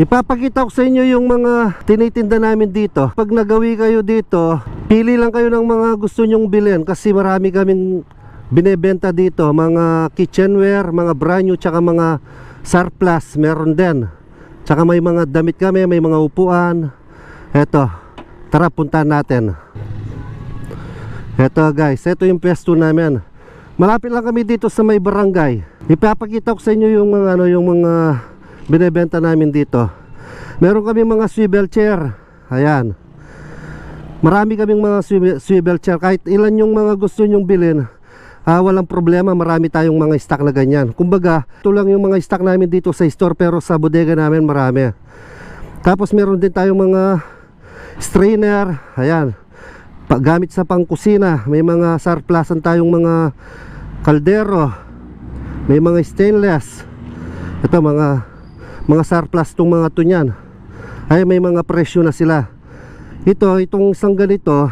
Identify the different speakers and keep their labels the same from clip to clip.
Speaker 1: Ipapakita ko sa inyo yung mga tinitinda namin dito. Pag nagawi kayo dito, pili lang kayo ng mga gusto nyong bilhin kasi marami kaming binebenta dito. Mga kitchenware, mga brand new, tsaka mga surplus, meron din. Tsaka may mga damit kami, may mga upuan. Eto, tara puntahan natin. Eto guys, eto yung pwesto namin. Malapit lang kami dito sa may barangay. Ipapakita ko sa inyo yung mga ano, yung mga binebenta namin dito. Meron kami mga swivel chair. Ayan. Marami kaming mga swivel, chair. Kahit ilan yung mga gusto nyong bilhin, ah, walang problema. Marami tayong mga stock na ganyan. Kumbaga, ito lang yung mga stock namin dito sa store pero sa bodega namin marami. Tapos meron din tayong mga strainer. Ayan. Paggamit sa pangkusina. May mga surplusan tayong mga kaldero. May mga stainless. Ito mga mga surplus tong mga tunyan. Ay may mga presyo na sila. Ito, itong isang ganito,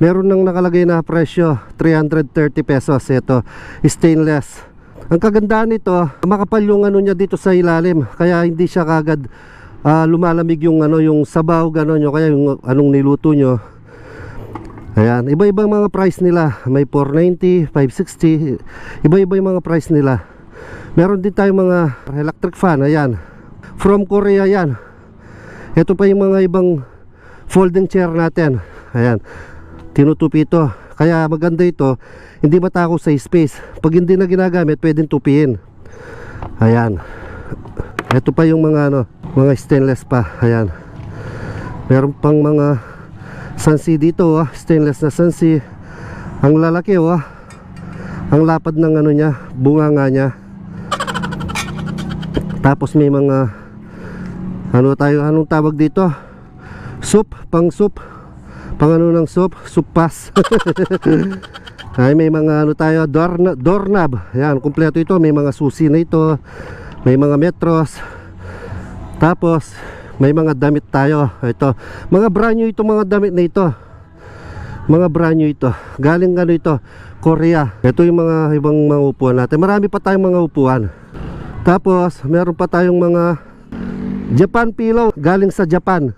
Speaker 1: meron nang nakalagay na presyo, 330 pesos. Ito, stainless. Ang kagandahan nito, makapal yung ano niya dito sa ilalim, kaya hindi siya kagad ah, lumalamig yung ano yung sabaw gano'n nyo, kaya yung anong niluto nyo. Ayan, iba-ibang mga price nila. May 490, 560, iba-iba yung mga price nila. Meron din tayong mga electric fan, ayan. From Korea yan. Ito pa yung mga ibang folding chair natin. Ayan. Tinutupi ito. Kaya maganda ito, hindi matako sa space. Pag hindi na ginagamit, pwedeng tupiin. Ayan. Ito pa yung mga ano, mga stainless pa. Ayan. Meron pang mga sansi dito, oh. stainless na sansi. Ang lalaki, oh. Ang lapad ng ano niya, bunga nga niya. Tapos may mga ano tayo, anong tawag dito? Soup, pang soup. Pang ano ng soup, soup pass. Ay may mga ano tayo, door, doorknob. Yan, kumpleto ito. May mga susi na ito. May mga metros. Tapos may mga damit tayo. Ito, mga brand new ito mga damit na ito. Mga brand new ito. Galing ano ito, Korea. Ito yung mga ibang mga upuan natin. Marami pa tayong mga upuan. Tapos, meron pa tayong mga Japan pillow galing sa Japan.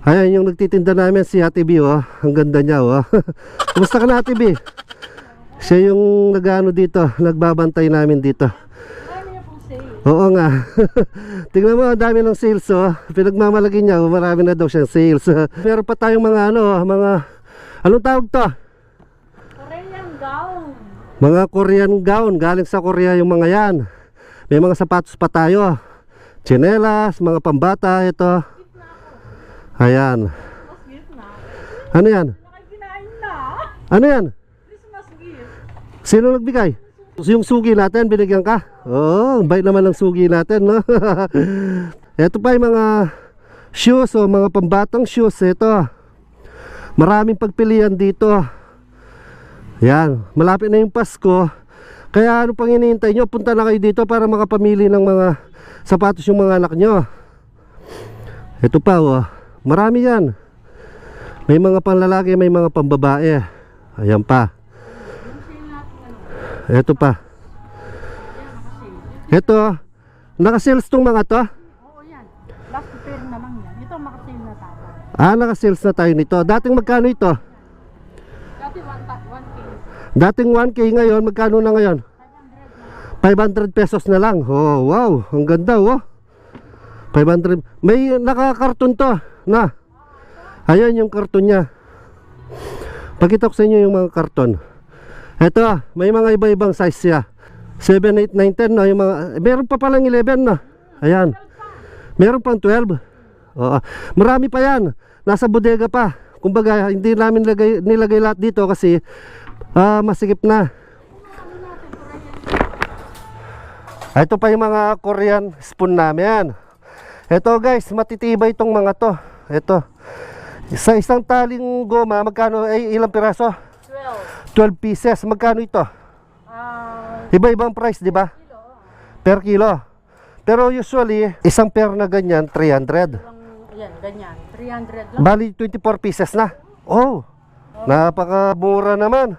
Speaker 1: Ayan yung nagtitinda namin si Ate B, oh. Ang ganda niya, oh. Kumusta ka na, Ate B? Siya yung nagano dito, nagbabantay namin dito. Oo nga. Tingnan mo, ang dami ng sales, oh. Pinagmamalagi niya, oh, marami na daw siyang sales. Meron pa tayong mga ano, mga anong tawag to?
Speaker 2: Korean gown.
Speaker 1: Mga Korean gown, galing sa Korea yung mga yan. May mga sapatos pa tayo. Chinelas, mga pambata, ito. Ayan. Ano yan? Ano yan? Sino nagbigay? Yung sugi natin, binigyan ka? Oo, oh, bait naman ng sugi natin, no? ito pa yung mga shoes, o mga pambatang shoes, ito. Maraming pagpilian dito. Yan, malapit na yung Pasko. Kaya ano pang hinihintay nyo? Punta na kayo dito para makapamili ng mga sapatos yung mga anak nyo. Ito pa, oh. Marami yan. May mga panlalaki, may mga pambabae. Ayan pa. Ito pa. Ito. Naka-sales tong mga to.
Speaker 2: Oo yan. Last pair na lang yan. Ito makasil na tayo.
Speaker 1: Ah, naka-sales na tayo nito. Dating magkano ito?
Speaker 2: Dati 1K.
Speaker 1: Dating 1K ngayon, magkano na ngayon? 500 pesos na lang. Oh, wow. Ang ganda, oh. 500. May nakakarton to. Na. Ayan yung karton niya. Pakita ko sa inyo yung mga karton. Ito, may mga iba-ibang size siya. 7, 8, 9, 10 no, yung mga, meron pa palang 11 no. Ayan. Meron pang 12. Oo. Marami pa yan. Nasa bodega pa. Kumbaga, hindi namin nilagay, nilagay lahat dito kasi ah, masikip na. Ah, Ito pa yung mga Korean spoon namin. Ito guys, matitibay itong mga to. Ito. Sa isang taling goma, magkano, ay ilang piraso?
Speaker 2: 12.
Speaker 1: 12 pieces. Magkano ito?
Speaker 2: Ah,
Speaker 1: Iba-ibang price, di ba?
Speaker 2: kilo.
Speaker 1: Per kilo. Pero usually, isang pair na ganyan, 300.
Speaker 2: Ang, yan, ganyan. 300 lang.
Speaker 1: Bali, 24 pieces na. Oh, napakamura naman.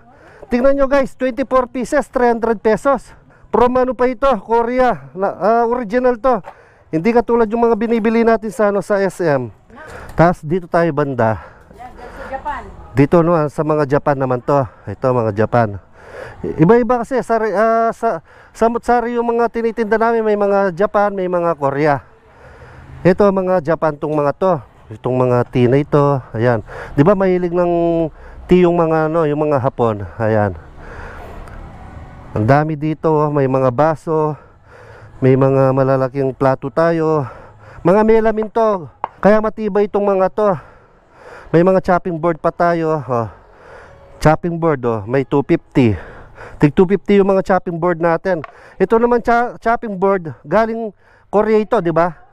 Speaker 1: Tingnan nyo guys, 24 pieces, 300 pesos. From ano pa ito? Korea. Na, ah, original to. Hindi katulad yung mga binibili natin sa ano sa SM. Tapos dito tayo banda. Dito no sa mga Japan naman to. Ito mga Japan. Iba-iba kasi sa ah, sa samut-sari yung mga tinitinda namin may mga Japan, may mga Korea. Ito mga Japan tong mga to. Itong mga tea na ito. Ayan. 'Di ba mahilig ng tea yung mga ano, yung mga Hapon. Ayan. Ang dami dito, oh. may mga baso, may mga malalaking plato tayo. Mga melamin to. Kaya matibay itong mga to. May mga chopping board pa tayo. Oh. Chopping board oh, may 250. Tig 250 yung mga chopping board natin. Ito naman cha- chopping board galing Korea ito, di ba?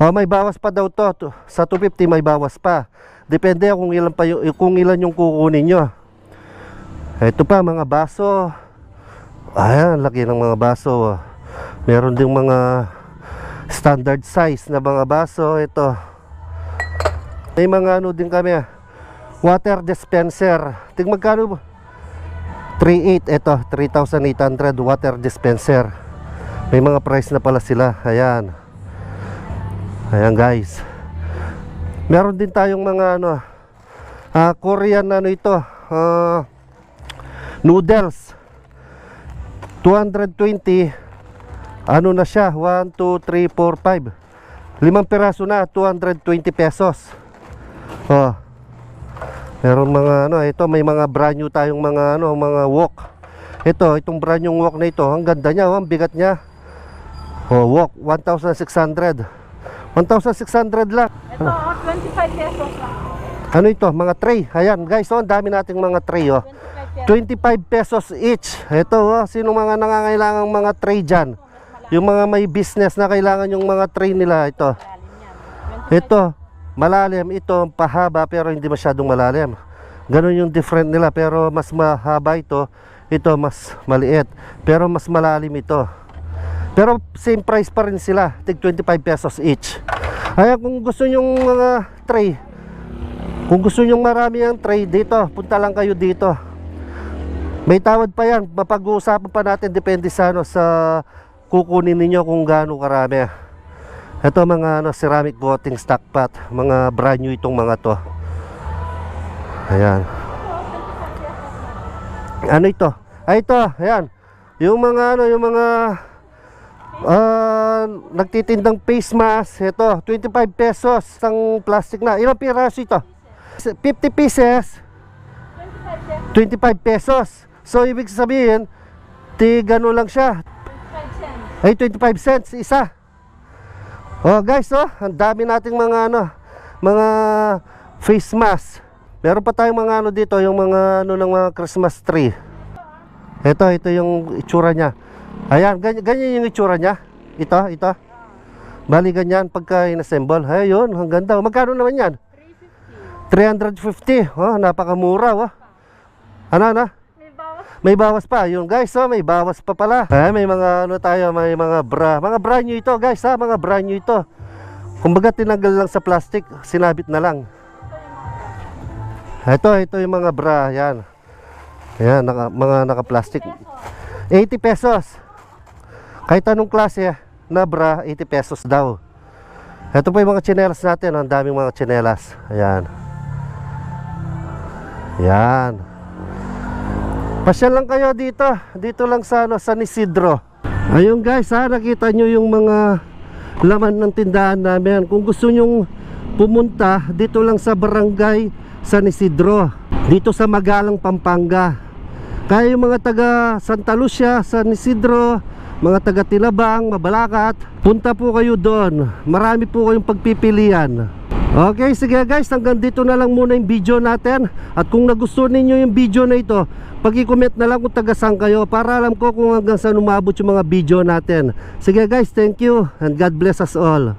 Speaker 1: Oh, may bawas pa daw to. Sa 250 may bawas pa. Depende kung ilan pa yung, kung ilan yung kukunin nyo. Ito pa mga baso. Ayan, laki ng mga baso. Meron ding mga standard size na mga baso. Ito. May mga ano din kami. ah, Water dispenser. Tig magkano ba? 3.8 ito, 3,800 water dispenser. May mga price na pala sila. Ayan. Ayan guys. Meron din tayong mga ano ah, Korean ano ito, ah, noodles. 220 ano na siya? 1 2 3 4 5. Limang piraso na, 220 pesos. Oh. Meron mga ano, ito may mga brand new tayong mga ano, mga wok. Ito, itong brand new wok na ito, ang ganda niya, oh, ang bigat niya. Oh, wok 1,600. 1,600 lang.
Speaker 2: Ito, oh, 25 pesos lang.
Speaker 1: Ano ito? Mga tray. Ayan, guys, oh, ang dami nating mga tray, oh.
Speaker 2: 25 pesos.
Speaker 1: 25 pesos each. Ito, oh, sino mga nangangailangang mga tray dyan? Yung mga may business na kailangan yung mga tray nila, ito.
Speaker 2: Malalim yan. 25
Speaker 1: Ito, malalim. Ito, pahaba pero hindi masyadong malalim. Ganon yung different nila pero mas mahaba ito. Ito, mas maliit. Pero mas malalim ito. Pero same price pa rin sila. Tig 25 pesos each. Kaya kung gusto nyong mga tray, kung gusto nyong marami ang tray dito, punta lang kayo dito. May tawad pa yan. Mapag-uusapan pa natin depende sa ano sa kukunin ninyo kung gaano karami. Ito mga ano, ceramic coating stock pot, mga brand new itong mga to. Ayan. Ano ito? Ay ito, ayan. Yung mga ano, yung mga ah, nagtitindang face mask, ito, 25 pesos ang plastic na. Ilang piraso ito? 50 pieces, 25 pesos. So ibig sabihin, ti gano lang siya,
Speaker 2: 25 cents.
Speaker 1: ay 25 cents isa. Oh guys, oh, ang dami nating mga ano, mga face mask. Meron pa tayong mga ano dito, yung mga ano ng mga Christmas tree. Ito, ito yung itsura niya. Ayan, ganyan, ganyan yung itsura niya. Ito, ito. Bali ganyan pagka inassemble. Ayun, ang ganda. Magkano naman yan? 350. Oh, napakamura, oh. Ano, ano?
Speaker 2: May bawas.
Speaker 1: May bawas pa. Yun guys, oh, may bawas pa pala. Eh, may mga ano tayo, may mga bra. Mga brand new ito guys, ha? Mga brand new ito. Kumbaga tinanggal lang sa plastic, sinabit na lang. Ito, ito yung mga bra, yan. Ayan, naka, mga naka-plastic. 80 pesos. Kahit anong klase na bra, 80 pesos daw. Ito po yung mga tsinelas natin, ang daming mga tsinelas. Ayan. Yan. Pasyal lang kayo dito. Dito lang sa ano, San Isidro. Ayun guys, ha, nakita nyo yung mga laman ng tindahan namin. Kung gusto nyong pumunta, dito lang sa barangay San Isidro. Dito sa Magalang, Pampanga. Kaya yung mga taga Santa Lucia, San Isidro, mga taga Tilabang, Mabalacat, punta po kayo doon. Marami po kayong pagpipilian. Okay, sige guys, hanggang dito na lang muna yung video natin. At kung nagustuhan ninyo yung video na ito, pag-comment na lang kung taga saan kayo para alam ko kung hanggang saan umabot yung mga video natin. Sige guys, thank you and God bless us all.